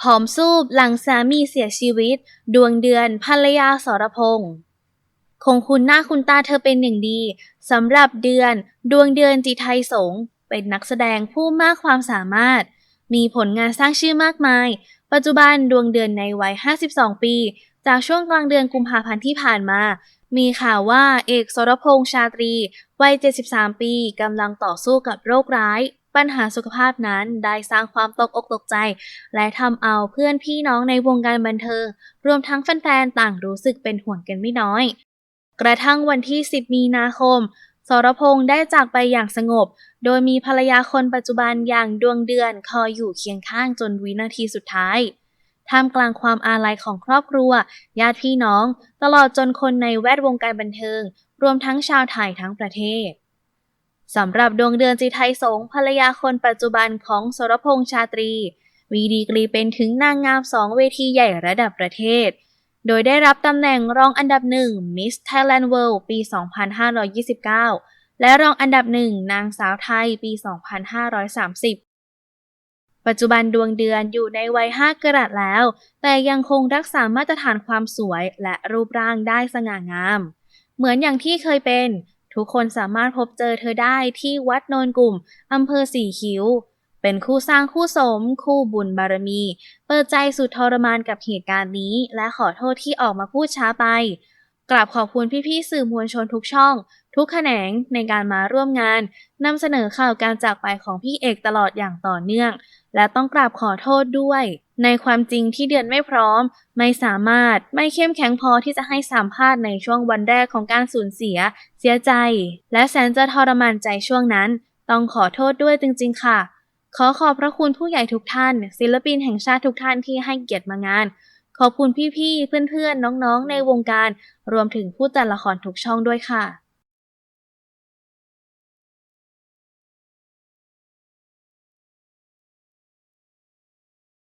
ผอมซูบหลังสามีเสียชีวิต ดวงเดือนภรรยาสรพงษ์คงคุณหน้าคุณตาเธอเป็นอย่างดีสำหรับเดือน ดวงเดือนจิไทยสงเป็นนักแสดงผู้มากความสามารถ มีผลงานสร้างชื่อมากมาย ปัจจุบันดวงเดือนในวัย 52 ปี จากช่วงกลางเดือนกุมภาพันธ์ที่ผ่านมา มีข่าวว่าเอกสรพงษ์ชาตรี วัย 73 ปีกำลังต่อสู้กับโรคร้าย ปัญหาสุขภาพนั้นได้สร้างความตกอกตกใจ และทำเอาเพื่อนพี่น้องในวงการบันเทิง รวมทั้งแฟนๆต่างรู้สึกเป็นห่วงกันไม่น้อย กระทั่งวันที่ 10 มีนาคมสรพงษ์ได้จากไปอย่างสงบ โดยมีภรรยาคนปัจจุบันอย่างดวงเดือนคอยอยู่เคียงข้างจนวินาทีสุดท้าย ท่ามกลางความอาลัยของครอบครัว ญาติพี่น้อง ตลอดจนคนในแวดวงการบันเทิง รวมทั้งชาวไทยทั้งประเทศ สำหรับดวงเดือนจิไทยสงภรรยาคนปัจจุบันของสรพงษ์ชาตรี วีดีกรีเป็นถึงนางงามสองเวทีใหญ่ระดับประเทศ โดยได้รับตำแหน่งรองอันดับหนึ่ง Miss Thailand World ปี 2529 และรองอันดับหนึ่งนางสาวไทยปี 2530 ปัจจุบันดวงเดือนอยู่ในวัย 5 กรัตแล้ว แต่ยังคงรักษามาตรฐานความสวยและรูปร่างได้สง่างาม เหมือนอย่างที่เคยเป็น ทุกคนสามารถพบเจอเธอได้ที่วัดโนนกลุ่มอำเภอสี่คิ้ว เป็นคู่สร้างคู่สม คู่บุญบารมี เปิดใจสุดทรมานกับเหตุการณ์นี้ และขอโทษที่ออกมาพูดช้าไป กราบขอบคุณพี่ๆสื่อมวลชนทุกช่อง ทุกแขนงในการมาร่วมงานนำเสนอข่าวการจากไปของพี่เอกตลอดอย่างต่อเนื่อง และต้องกราบขอโทษด้วย ในความจริงที่เดือนไม่พร้อม ไม่สามารถไม่เข้มแข็งพอที่จะให้สัมภาษณ์ในช่วงวันแรกของการสูญเสีย เสียใจ และแสนจะทรมานใจช่วงนั้น ต้องขอโทษด้วยจริง ๆ ค่ะ ขอขอบพระคุณผู้ใหญ่ทุกท่าน ศิลปินแห่งชาติทุกท่านที่ให้เกียรติมางาน ขอบคุณพี่ๆเพื่อนๆน้องๆ ในวงการ รวมถึงผู้จัดละครทุกช่องด้วยค่ะ